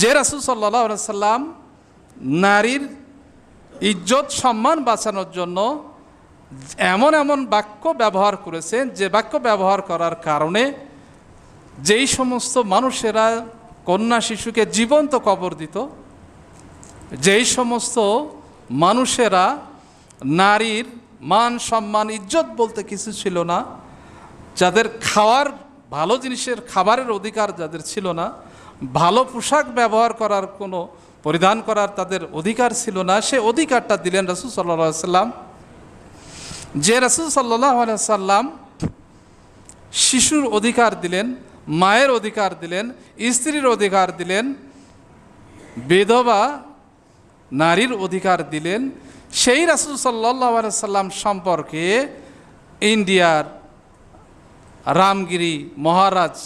যে রাসুল সাল্লাহ সাল্লাম নারীর ইজ্জত সম্মান বাঁচানোর জন্য এমন এমন বাক্য ব্যবহার করেছেন, যে বাক্য ব্যবহার করার কারণে যেই সমস্ত মানুষেরা কন্যা শিশুকে জীবন্ত কবর দিত, যেই সমস্ত মানুষেরা নারীর মান সম্মান ইজ্জত বলতে কিছু ছিল না, যাদের খাওয়ার ভালো জিনিসের খাবারের অধিকার যাদের ছিল না ভালো পোশাক ব্যবহার করার কোনো, পরিধান করার তাদের অধিকার ছিল না। সে অধিকারটা দিলেন রসুল সাল্লা সাল্লাম যে রসুল সাল্লাহ সাল্লাম শিশুর অধিকার দিলেন, মায়ের অধিকার দিলেন, স্ত্রীর অধিকার দিলেন, বেধবা নারীর অধিকার দিলেন, সেই রাসুল সাল্লাহ সাল্লাম সম্পর্কে ইন্ডিয়ার রামগিরি মহারাজ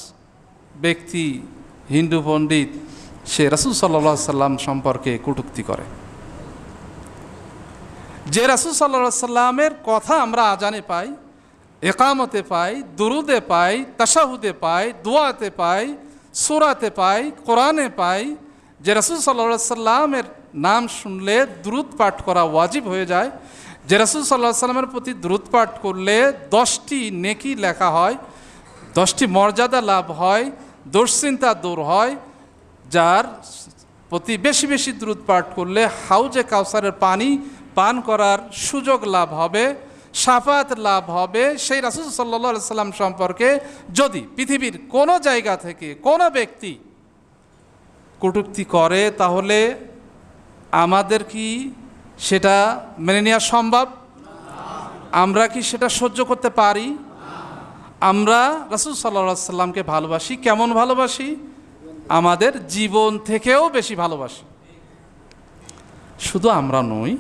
ব্যক্তি হিন্দু পণ্ডিত, সে রাসুল সাল্লা সাল্লাম সম্পর্কে কটুক্তি করে। যে রাসুল সাল্লা সাল্লামের কথা আমরা আজানে পাই, একামতে পাই, দুরুদে পাই তাসাহুদে পাই, দোয়াতে পাই, সুরাতে পাই, কোরআনে পাই, যে রাসুল সাল্লা সাল্লামের নাম শুনলে দ্রুত পাঠ করা ওয়াজিব হয়ে যায়। যে রাসুল সাল্লাহ সাল্লামের প্রতি দ্রুত পাঠ করলে দশটি নেকি লেখা হয়, দশটি মর্যাদা লাভ হয় দুশ্চিন্তা দূর হয়, যার প্রতি বেশি বেশি দ্রুত পাঠ করলে হাউজে কাউসারের পানি পান করার সুযোগ লাভ হবে সাফাত লাভ হবে। সেই রাসুল সাল্লা সাল্লাম সম্পর্কে যদি পৃথিবীর কোনো জায়গা থেকে কোনো ব্যক্তি কটুক্তি করে, তাহলে আমাদের কি সেটা মেনে নেওয়া সম্ভব? আমরা কি সেটা সহ্য করতে পারি? আমরা রাসুল সাল্লা সাল্লামকে ভালোবাসি, কেমন ভালোবাসি? আমাদের জীবন থেকেও বেশি ভালোবাসি। শুধু আমরা নই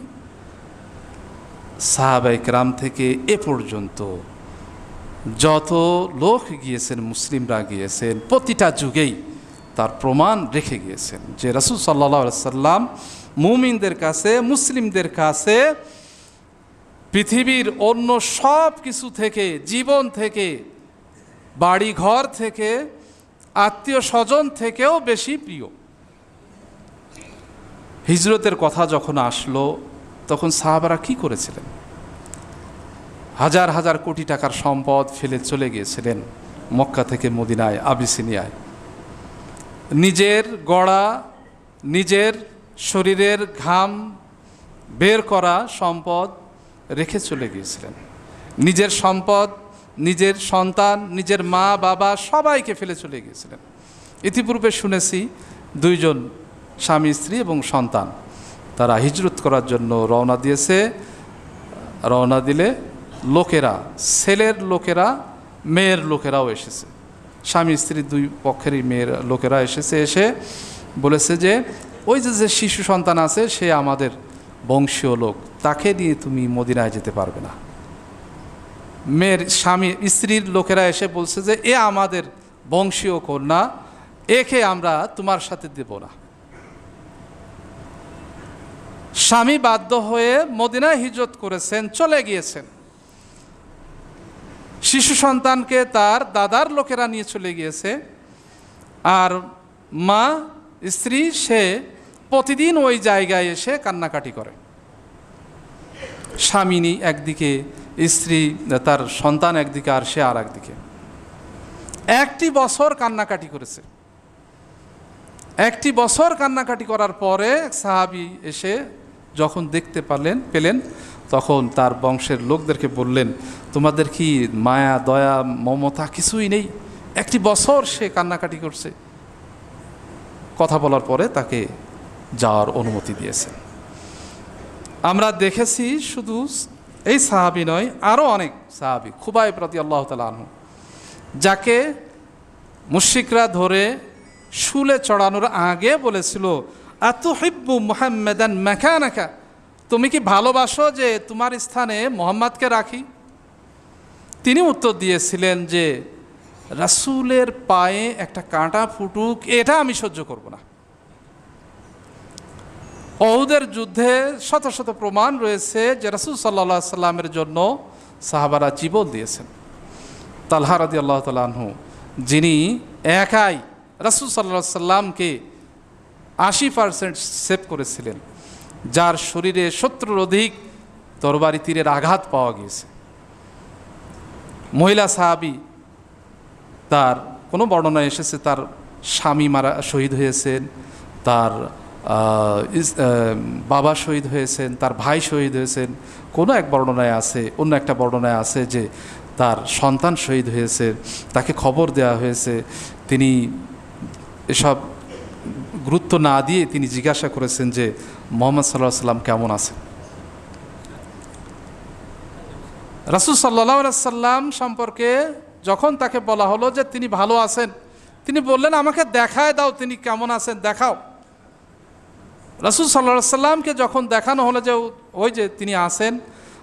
সাহাবাইকরাম থেকে এ পর্যন্ত যত লোক গিয়েছেন, মুসলিমরা গিয়েছেন, প্রতিটা যুগেই তার প্রমাণ রেখে গিয়েছেন যে রাসুল সাল্লা সাল্লাম মুমিনদের কাছে, মুসলিমদের কাছে পৃথিবীর অন্য সব কিছু থেকে, জীবন থেকে বাড়ি ঘর থেকে, আত্মীয় স্বজন থেকেও বেশি প্রিয়। হিজরতের কথা যখন আসলো, তখন সাহাবারা কি করেছিলেন? হাজার হাজার কোটি টাকার সম্পদ ফেলে চলে গিয়েছিলেন মক্কা থেকে মদিনায়, আবিসিনিয়ায়। নিজের গড়া, নিজের শরীরের ঘাম বের করা সম্পদ রেখে চলে গিয়েছিলেন। নিজের সম্পদ, নিজের সন্তান, নিজের মা, বাবা সবাইকে ফেলে চলে গিয়েছিলেন। ইতিপূর্বে শুনেছি দুইজন স্বামী, স্ত্রী এবং সন্তান। তারা হিজরত করার জন্য রওনা দিয়েছে। রওনা দিলে লোকেরা, ছেলের লোকেরা, মেয়ের লোকেরাও এসেছে। স্বামী, স্ত্রী দুই পক্ষেরই মেয়ের লোকেরা এসেছে, এসে বলেছে যে, ওই যে যে শিশু সন্তান আছে, সে আমাদের বংশীয় লোক, তাকে নিয়ে তুমি মদিনায় যেতে পারবে না। মেয়ের স্বামী, স্ত্রীর লোকেরা এসে বলছে যে, এ আমাদের বংশীয় কন্যা, একে আমরা তোমার সাথে দেব না। স্বামী বাধ্য হয়ে মদিনায় হিজরত করেছেন, চলে গিয়েছেন। শিশু সন্তানকে তার দাদার লোকেরা নিয়ে চলে গিয়েছে। আর মা, স্ত্রী, সে প্রতিদিন ওই জায়গায় এসে কান্নাকাটি করে। স্বামিনী একদিকে, স্ত্রী, তার সন্তান একদিকে আর সে আর একদিকে একটি বছর কান্নাকাটি করেছে। একটি বছর কান্নাকাটি করার পরে সাহাবি এসে যখন দেখতে পারলেন, পেলেন, তখন তার বংশের লোকদেরকে বললেন, তোমাদের কি মায়া, দয়া, মমতা কিছুই নেই? একটি বছর সে কান্নাকাটি করছে। কথা বলার পরে তাকে যাওয়ার অনুমতি দিয়েছেন। আমরা দেখেছি শুধু এই সাহাবি নয় আরও অনেক সাহাবি খুবাই প্রতি আল্লাহ তালু যাকে মুশিকরা ধরে শুলে চড়ানোর আগে বলেছিল এত হিব্বু মোহাম্মেদান মেখানাকা তুমি কি ভালোবাসো যে তোমার স্থানে মোহাম্মদকে রাখি? তিনি উত্তর দিয়েছিলেন যে, রাসুলের পায়ে একটা কাঁটা ফুটুক, এটা আমি সহ্য করব না। অহুদের যুদ্ধে শত শত প্রমাণ রয়েছে যে রাসুল সাল্লা সাল্লামের জন্য সাহাবারা জীবন দিয়েছেন। তালহা রাদি আল্লাহ তালহু যিনি একাই রাসুল সাল্লা সাল্লামকে আশি পার্সেন্ট সেভ করেছিলেন, যার শরীরে সত্তর অধিক তরবারি তীরের আঘাত পাওয়া গিয়েছে। মহিলা সাহাবি তার কোনো বর্ণনা এসেছে, তার স্বামী মারা শহীদ হয়েছেন, তার বাবা শহীদ হয়েছেন, তার ভাই শহীদ হয়েছেন, কোনো এক বর্ণনায় আছে, অন্য একটা বর্ণনায় আছে যে তার সন্তান শহীদ হয়েছে, তাকে খবর দেওয়া হয়েছে, তিনি এসব গুরুত্ব না দিয়ে তিনি জিজ্ঞাসা করেছেন যে মোহাম্মদ সাল্লাহ সাল্লাম কেমন আছে রাসুল সাল্লাহ সাল্লাম সম্পর্কে যখন তাকে বলা হলো যে তিনি ভালো আছেন, তিনি বললেন, আমাকে দেখায় দাও তিনি কেমন আছেন, দেখাও। রাসুল সাল্লাহ সাল্লামকে যখন দেখানো হলো যে ওই যে তিনি আসেন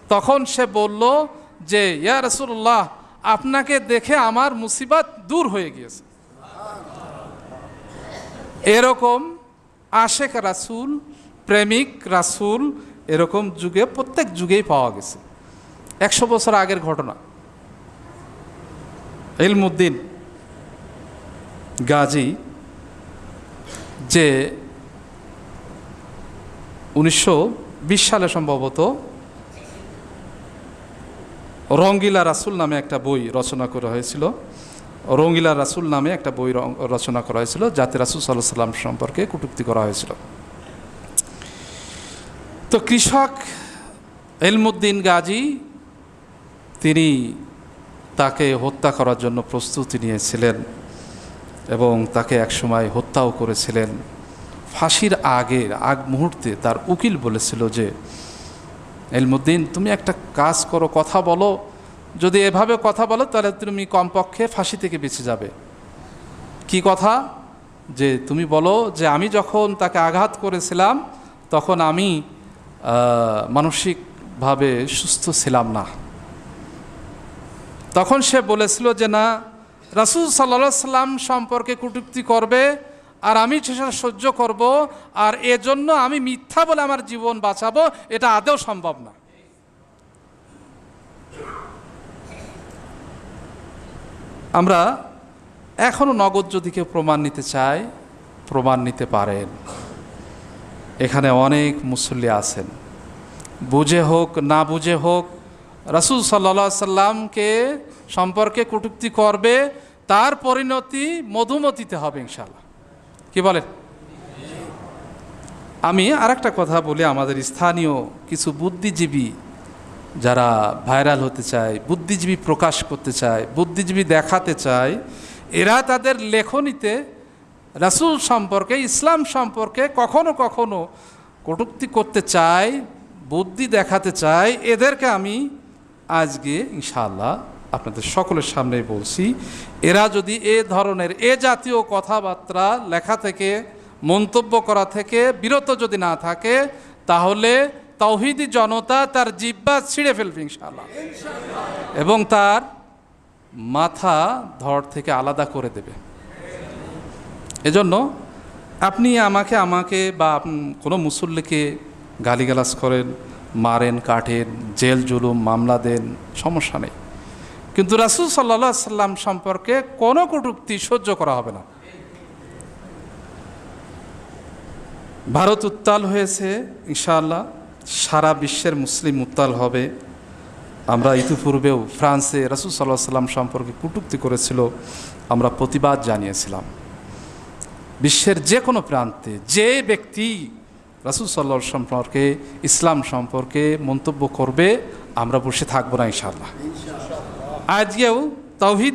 তখন সে বলল যে, ইয়া রসুল্লাহ আপনাকে দেখে আমার মুসিবাত দূর হয়ে গিয়েছে। এরকম আশেক রাসুল, প্রেমিক রাসুল, এরকম যুগে, প্রত্যেক যুগেই পাওয়া গেছে। একশো বছর আগের ঘটনা। ইলমুদ্দিন গাজী, যে উনিশশো বিশ সালে সম্ভবত রঙ্গিলা রাসুল নামে একটা বই রচনা করা হয়েছিল। রঙ্গিলা রাসুল নামে একটা বই রচনা করা হয়েছিল, যাতে রাসুল সাল্লাহ সাল্লাম সম্পর্কে কটূক্তি করা হয়েছিল। তো কৃষক এলমুদ্দিন গাজী, তিনি তাকে হত্যা করার জন্য প্রস্তুতি নিয়েছিলেন এবং তাকে একসময় হত্যাও করেছিলেন। ফাঁসির আগের আগ মুহূর্তে তার উকিল বলেছিল যে, এলমুদ্দিন, তুমি একটা কাজ করো, কথা বলো। যদি এভাবে কথা বলো, তাহলে তুমি কমপক্ষে ফাঁসি থেকে বেঁচে যাবে। কি কথা? যে তুমি বলো যে, আমি যখন তাকে আঘাত করেছিলাম, তখন আমি মানসিকভাবে সুস্থ ছিলাম না। তখন সে বলেছিল যে, না, রাসুল সাল্লা সাল্লাম সম্পর্কে কটূক্তি করবে আর আমি সেটা সহ্য করব, আর এজন্য আমি মিথ্যা বলে আমার জীবন বাঁচাবো, এটা আদৌ সম্ভব না। আমরা এখনও নগদ যদি কেউ প্রমাণ নিতে চাই প্রমাণ নিতে পারেন। এখানে অনেক মুসল্লি আছেন। বুঝে হোক, না বুঝে হোক, রাসুল সাল্লা সাল্লামকে সম্পর্কে কটূক্তি করবে, তার পরিণতি মধুমতিতে হবে ইনশাল্লাহ কি বলেন? আমি আরেকটা কথা বলি আমাদের স্থানীয় কিছু বুদ্ধিজীবী যারা ভাইরাল হতে চায়, বুদ্ধিজীবী প্রকাশ করতে চায়, বুদ্ধিজীবী দেখাতে চায়, এরা তাদের লেখনীতে রাসূল সম্পর্কে, ইসলাম সম্পর্কে কখনো কখনো কটূক্তি করতে চায়, বুদ্ধি দেখাতে চায়। এদেরকে আমি আজকে ইনশাআল্লাহ আপনাদের সকলের সামনে বলছি, এরা যদি এ ধরনের এ জাতীয় কথাবার্তা লেখা থেকে, মন্তব্য করা থেকে বিরত যদি না থাকে, তাহলে তৌহিদি জনতা তার জিব্বা ছিঁড়ে ফেলবে ইনশাআল্লাহ। এবং তার মাথা ধর থেকে আলাদা করে দেবে। এজন্য আপনি আমাকে আমাকে বা কোনো মুসল্লিকে গালিগালাজ করেন, মারেন, কাটেন, জেল, জুলুম, মামলা দেন, সমস্যা নেই। কিন্তু রাসুল সাল্লা সাল্লাম সম্পর্কে কোনো কটূক্তি সহ্য করা হবে না। ভারত উত্তাল হয়েছে, ইনশাআল্লাহ সারা বিশ্বের মুসলিম উত্তাল হবে। আমরা ইতিপূর্বেও ফ্রান্সে রাসুল সাল্লাহ সাল্লাম সম্পর্কে কটূক্তি করেছিল, আমরা প্রতিবাদ জানিয়েছিলাম। বিশ্বের যে কোনো প্রান্তে যে ব্যক্তি রাসুল সাল্লাহ সম্পর্কে, ইসলাম সম্পর্কে মন্তব্য করবে, আমরা বসে থাকব না, ইনশাআল্লাহ। আজকেও তৌহিদ